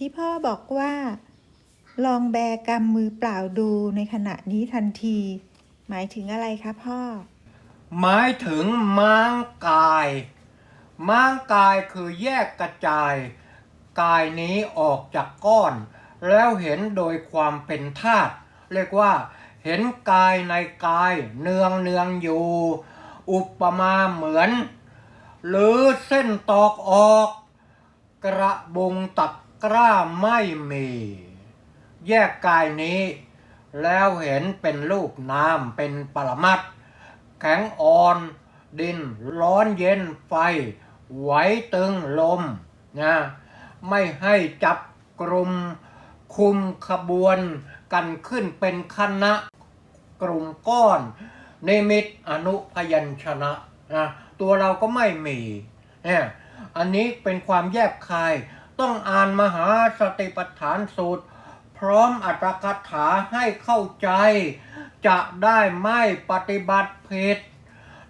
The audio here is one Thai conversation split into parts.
ที่พ่อบอกว่า ลองแบกำมือเปล่าดูในขณะนี้ทันที หมายถึงอะไรคะพ่อ หมายถึงม้างกาย ม้างกายคือแยกกระจาย กายนี้ออกจากก้อน แล้วเห็นโดยความเป็นธาตุเรียกว่า เห็นกายในกายเนืองเนืองอยู่ อุปมาเหมือน หรือเส้นตอกออก กระบุงตัก กร้าไม่มี แยกกายนี้ แล้วเห็นเป็นลูกน้ำเป็นปรมัตแข็งอ่อน ดินร้อนเย็นไฟ ไหวตึงลมนะไม่ให้จับกลุ่มคุมขบวนกันขึ้นเป็นคณะกลุ่มก้อนนิมิตอนุพยัญชนะนะตัวเราก็ไม่มีเนี่ยอันนี้เป็นความแยบคาย ต้องอ่านมหาสติปัฏฐานสูตร พร้อมอัตถกถาให้เข้าใจ จะได้ไม่ปฏิบัติผิด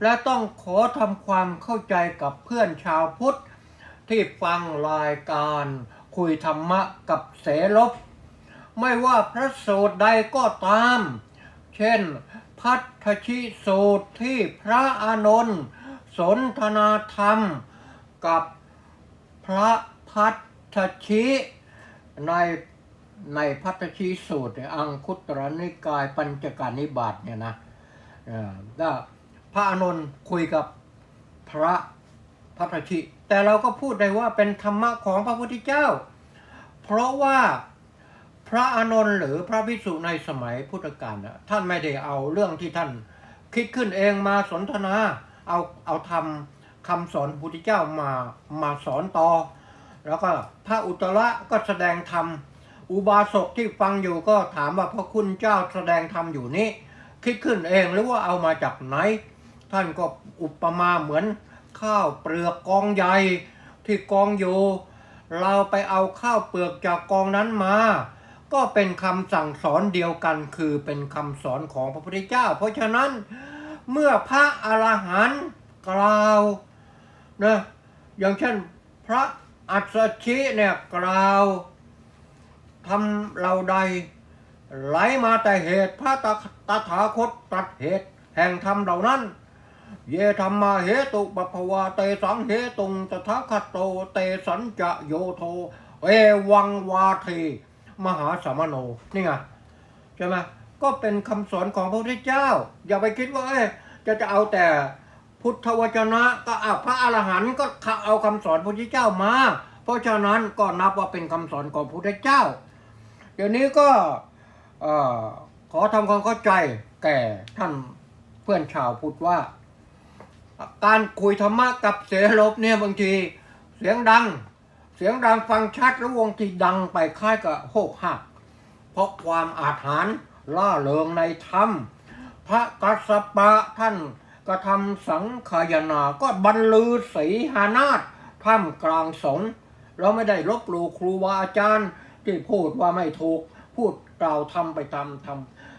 และต้องขอทำความเข้าใจกับเพื่อนชาวพุทธ ที่ฟังรายการคุยธรรมะกับเสลบไม่ว่าพระสูตรใดก็ตาม เช่น พัทธชิสูตรที่พระอานนท์สนทนาธรรมกับพระพัท ธชิในในพัทชิสูตรอังคุตรนิกายปัญจการนิบาตเนี่ยนะก็พระอานนท์คุยกับพระพัทชิแต่เราก็พูดได้ว่าเป็นธรรมะของพระพุทธเจ้า เพราะว่าพระอานนท์หรือพระภิกษุในสมัยพุทธกาลท่านไม่ได้เอาเรื่องที่ท่านคิดขึ้นเองมาสนทนา เอาเอาทำคำสอนพุทธเจ้ามามาสอนต่อ แล้วก็พระอุตระก็แสดงธรรม อุบาสกที่ฟังอยู่ก็ถามว่าพระคุณเจ้าแสดงธรรมอยู่นี้ คิดขึ้นเองหรือว่าเอามาจากไหน ท่านก็อุปมาเหมือนข้าวเปลือกกองใหญ่ที่กองอยู่ เราไปเอาข้าวเปลือกจากกองนั้นมา ก็เป็นคำสั่งสอนเดียวกันคือเป็นคำสอนของพระพุทธเจ้า เพราะฉะนั้นเมื่อพระอรหันต์กล่าวนะอย่างเช่นพระ อัสสชิเนี่ยกล่าวทำเราใด ไหลมาแต่เหตุพระตตถาคตตรัสเหตุแห่งธรรมเหล่านั้น เยธรรมาเหตุปภวาเตสังเหตุงตถาคตโตเตสัญจะโยโท เอวังวาทีมหาสมโนนี่ไงใช่ไหมก็เป็นคำสอนของพระพุทธเจ้า อย่าไปคิดว่าเอ้ยจะจะเอาแต่ พุทธวจนะก็อะพระอรหันต์ก็เอาคำสอนพระพุทธเจ้ามา เพราะฉะนั้นก็นับว่าเป็นคำสอนของพระพุทธเจ้า เดี๋ยวนี้ก็อขอทำความเข้าใจแก่ท่านเพื่อนชาวพุทธว่า การคุยธรรมะกับเสลบเนี่ยบางทีเสียงดัง เสียงดังฟังชัดแล้ววงที่ดังไปคล้ายกับโหกหัก เพราะความอาถรรพ์ล่าเริงในธรรม พระกัสสปะท่าน กระทำสังขายนาก็บรรลือสีหานาฏท่ามกลางสงเราไม่ได้ลบหลู่ครูบาอาจารย์ ที่พูดว่าไม่ถูก พูดกล่าวทำไปตามธรรม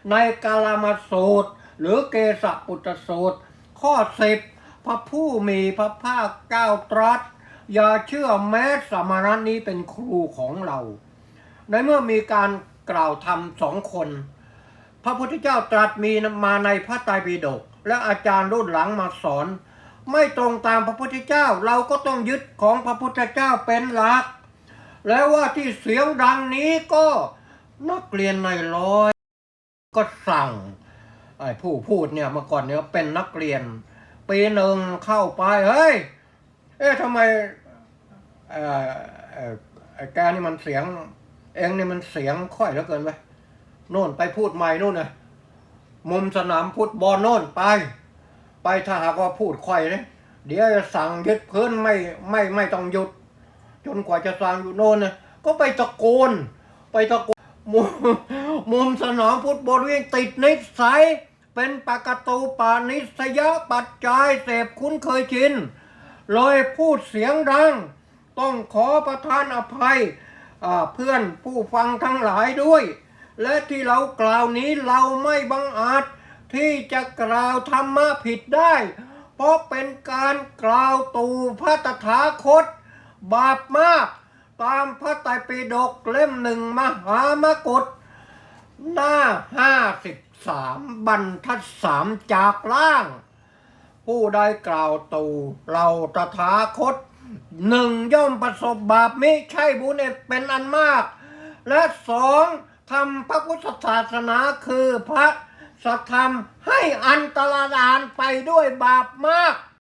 ในกาลามาสูตร หรือเกสะปุตสูตร ข้อสิบพระผู้มีพระภาคเจ้าตรัส อย่าเชื่อแม้สมณะนี้เป็นครูของเรา ในเมื่อมีการกล่าวธรรมสองคน พระพุทธเจ้าตรัสมีมาในพระไตรปิฎก และอาจารย์รุ่นหลังมาสอน ไม่ตรงตามพระพุทธเจ้า เราก็ต้องยึดของพระพุทธเจ้าเป็นหลัก แล้วว่าที่เสียงดังนี้ก็นักเรียนในร้อย ก็สั่งไอ้ผู้พูดเนี่ยเมื่อก่อนเนี่ยเป็นนักเรียน ปีหนึ่งเข้าไปเฮ้ยเอ๊ะทำไมเอ่อไอ้แกนี่มันเสียง เองนี่มันเสียงค่อยเหลือเกินไปโน่นไปพูดใหม่นู่นนะ มุมสนามฟุตบอลโน่นไป ไปถ้าหากว่าพูดค่อยเลยเดี๋ยวสั่งยึดพื้นไม่ไม่ไม่ต้องหยุด จนกว่าจะสั่งอยู่โน่นนะก็ไปตะโกน ไปตะโกนมุมมุมสนามฟุตบอลวิ่งติดนิสัยเป็นปากตูปานิสยปัจจัยเสพคุ้นเคยชินเลยพูดเสียงดัง ต้องขอประทานอภัยเพื่อนผู้ฟังทั้งหลายด้วย และที่เรากล่าวนี้เราไม่บังอาจที่จะกล่าวธรรมะผิดได้ เพราะเป็นการกล่าวตูพระตถาคต บาปมาก ตามพระไตรปิฎกเล่มหนึ่งมหามกุฏหน้าห้าสิบสามบรรทัดสามจากล่าง ผู้ใดกล่าวตูเราตถาคตหนึ่งย่อมประสบบาปมิใช่บุญเอกเป็นอันมาก และสอง ทำพระพุทธศาสนาคือพระสัทธรรมให้อันตรธานไปด้วยบาปมาก